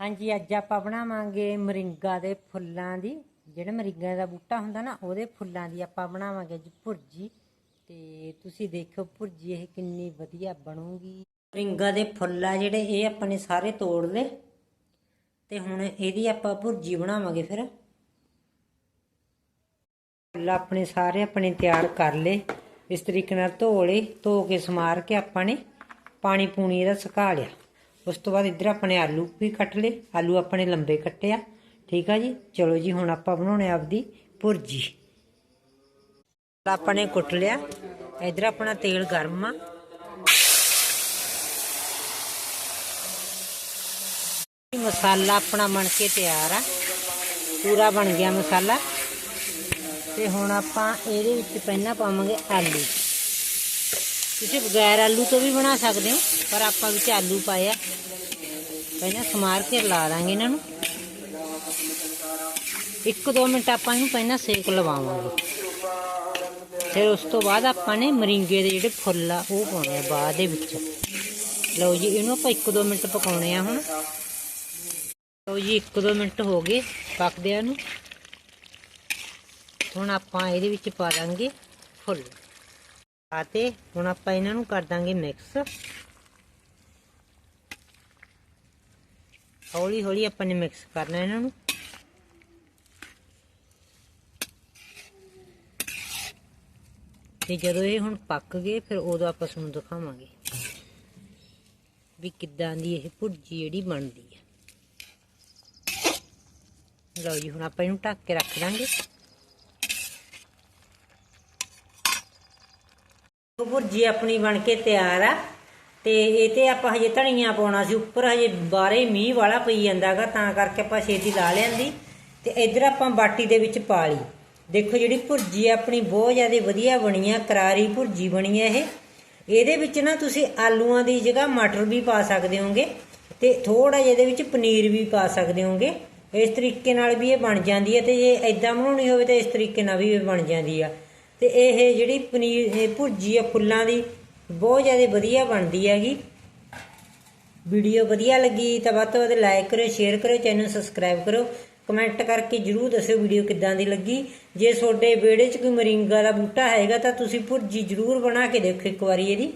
ਹਾਂਜੀ, ਅੱਜ ਆਪਾਂ ਬਣਾਵਾਂਗੇ ਮਰਿੰਗਾ ਦੇ ਫੁੱਲਾਂ ਦੀ। ਜਿਹੜਾ ਮਰਿੰਗਾ ਦਾ ਬੂਟਾ ਹੁੰਦਾ ਨਾ, ਉਹਦੇ ਫੁੱਲਾਂ ਦੀ ਆਪਾਂ ਬਣਾਵਾਂਗੇ ਅੱਜ ਭੁਰਜੀ। ਤੇ ਤੁਸੀਂ ਦੇਖੋ ਭੁਰਜੀ, ਇਹ ਕਿੰਨੀ ਵਧੀਆ ਬਣੂਗੀ। ਮਰਿੰਗਾ ਦੇ ਫੁੱਲ ਆ ਜਿਹੜੇ, ਇਹ ਆਪਾਂ ਨੇ ਸਾਰੇ ਤੋੜ ਲਏ। ਤੇ ਹੁਣ ਇਹਦੀ ਆਪਾਂ ਭੁਰਜੀ ਬਣਾਵਾਂਗੇ ਫਿਰ। ਫੁੱਲ ਆਪਣੇ ਸਾਰੇ ਆਪਣੇ ਤਿਆਰ ਕਰ ਲਏ। ਇਸ ਤਰੀਕੇ ਨਾਲ ਧੋ ਲਏ, ਧੋ ਕੇ ਸਮਾਰ ਕੇ ਆਪਾਂ ਨੇ ਪਾਣੀ ਪੂਣੀ ਇਹਦਾ ਸੁਕਾ ਲਿਆ। ਉਸ ਤੋਂ ਬਾਅਦ ਇੱਧਰ ਆਪਣੇ ਆਲੂ ਵੀ ਕੱਟ ਲਏ। ਆਲੂ ਆਪਣੇ ਲੰਬੇ ਕੱਟਿਆ ਠੀਕ ਆ ਜੀ? ਚਲੋ ਜੀ, ਹੁਣ ਆਪਾਂ ਬਣਾਉਣੇ ਆਪਦੀ ਭੁਰਜੀ। ਆਪਾਂ ਨੇ ਕੁੱਟ ਲਿਆ। ਇੱਧਰ ਆਪਣਾ ਤੇਲ ਗਰਮ ਆ। ਮਸਾਲਾ ਆਪਣਾ ਬਣ ਕੇ ਤਿਆਰ ਆ। ਪੂਰਾ ਬਣ ਗਿਆ ਮਸਾਲਾ। ਤੇ ਹੁਣ ਆਪਾਂ ਇਹਦੇ ਵਿੱਚ ਪਹਿਲਾਂ ਪਾਵਾਂਗੇ ਆਲੂ। ਤੁਸੀਂ ਬਗੈਰ ਆਲੂ ਤੋਂ ਵੀ ਬਣਾ ਸਕਦੇ ਹੋ, ਪਰ ਆਪਾਂ ਵਿੱਚ ਆਲੂ ਪਾਇਆ ਪਹਿਲਾਂ ਸਮਾਰ ਕੇ ਲਾ ਦਾਂਗੇ ਇਹਨਾਂ ਨੂੰ। ਇੱਕ ਦੋ ਮਿੰਟ ਆਪਾਂ ਇਹਨੂੰ ਪਹਿਲਾਂ ਸੇਕ ਲਵਾਵਾਂਗੇ। ਫਿਰ ਉਸ ਤੋਂ ਬਾਅਦ ਆਪਾਂ ਨੇ ਮਰਿੰਗੇ ਦੇ ਜਿਹੜੇ ਫੁੱਲ ਆ, ਉਹ ਪਾਉਣੇ ਆ ਬਾਅਦ ਦੇ ਵਿੱਚ। ਲਓ ਜੀ, ਇਹਨੂੰ ਆਪਾਂ ਇੱਕ ਦੋ ਮਿੰਟ ਪਕਾਉਣੇ ਆ ਹੁਣ। ਲਓ ਜੀ, ਇੱਕ ਦੋ ਮਿੰਟ ਹੋ ਗਏ ਪੱਕਦਿਆਂ ਨੂੰ। ਹੁਣ ਆਪਾਂ ਇਹਦੇ ਵਿੱਚ ਪਾ ਦਾਂਗੇ ਫੁੱਲ। ਆਤੇ ਹੁਣ ਆਪਾਂ ਇਹਨਾਂ ਨੂੰ ਕਰ ਦਾਂਗੇ ਮਿਕਸ ਹੌਲੀ ਹੌਲੀ ਆਪਾਂ ਨੇ ਮਿਕਸ ਕਰਨਾ ਇਹਨਾਂ ਨੂੰ। ਤੇ ਜਦੋਂ ਇਹ ਹੁਣ ਪੱਕ ਗਏ, ਫਿਰ ਉਦੋਂ ਆਪਾਂ ਤੁਹਾਨੂੰ ਦਿਖਾਵਾਂਗੇ ਵੀ ਕਿੱਦਾਂ ਦੀ ਇਹ ਭੁਰਜੀ ਜਿਹੜੀ ਬਣਦੀ ਹੈ। ਲਓ ਜੀ, ਹੁਣ ਆਪਾਂ ਇਹਨੂੰ ਢੱਕ ਕੇ ਰੱਖ ਦਾਂਗੇ। ਭੁਰਜੀ ਆਪਣੀ ਬਣ ਕੇ ਤਿਆਰ ਆ। ਤੇ ਇਹ ਤੇ ਆਪਾਂ ਹਜੇ ਧਨੀਆ ਪਾਉਣਾ ਸੀ, ਉੱਪਰ ਹਜੇ ਬਾਰੇ ਮੀਂਹ ਵਾਲਾ ਪਈ ਜਾਂਦਾਗਾ ਤਾਂ ਕਰਕੇ ਆਪਾਂ ਛੇਤੀ ਲਾ ਲਿਆਂਦੀ। ਤੇ ਇੱਧਰ ਆਪਾਂ ਬਾਟੀ ਦੇ ਵਿੱਚ ਪਾ ਲਈ। ਦੇਖੋ ਜਿਹੜੀ ਭੁਰਜੀ ਆਪਣੀ ਬਹੁਤ ਜ਼ਿਆਦਾ ਵਧੀਆ ਬਣੀ ਆ, ਕਰਾਰੀ ਭੁਰਜੀ ਬਣੀ ਆ ਇਹ। ਇਹਦੇ ਵਿੱਚ ਨਾ ਤੁਸੀਂ ਆਲੂਆਂ ਦੀ ਜਗ੍ਹਾ ਮਟਰ ਵੀ ਪਾ ਸਕਦੇ ਹੋਗੇ ਤੇ ਥੋੜਾ ਜਿਹਾ ਇਹਦੇ ਵਿੱਚ ਪਨੀਰ ਵੀ ਪਾ ਸਕਦੇ ਹੋਗੇ। ਇਸ ਤਰੀਕੇ ਨਾਲ ਵੀ ਇਹ ਬਣ ਜਾਂਦੀ ਹੈ ਤੇ ਜੇ ਐਦਾਂ ਬਣਾਉਣੀ ਹੋਵੇ ਤਾਂ ਇਸ ਤਰੀਕੇ ਨਾਲ ਵੀ ਇਹ ਬਣ ਜਾਂਦੀ ਆ। ਤੇ ਇਹ ਜਿਹੜੀ ਪਨੀਰ, ਇਹ ਭੁਰਜੀ ਆ ਫੁੱਲਾਂ ਦੀ, ਬਹੁਤ ਜ਼ਿਆਦਾ ਵਧੀਆ ਬਣਦੀ ਹੈਗੀ। ਵੀਡੀਓ ਵਧੀਆ ਲੱਗੀ ਤਾਂ ਵੱਧ ਤੋਂ ਵੱਧ ਲਾਈਕ ਕਰੋ ਸ਼ੇਅਰ ਕਰੋ ਚੈਨਲ ਸਬਸਕ੍ਰਾਈਬ ਕਰੋ ਕਮੈਂਟ ਕਰਕੇ ਜਰੂਰ ਦੱਸਿਓ ਵੀਡੀਓ ਕਿੱਦਾਂ ਦੀ ਲੱਗੀ। ਜੇ ਤੁਹਾਡੇ ਵਿਹੜੇ 'ਚ ਕੋਈ ਮਰਿੰਗਾ ਦਾ ਬੂਟਾ ਹੈਗਾ ਤਾਂ ਤੁਸੀਂ ਭੁਰਜੀ ਜਰੂਰ ਬਣਾ ਕੇ ਦੇਖੋ ਇੱਕ ਵਾਰੀ ਇਹਦੀ।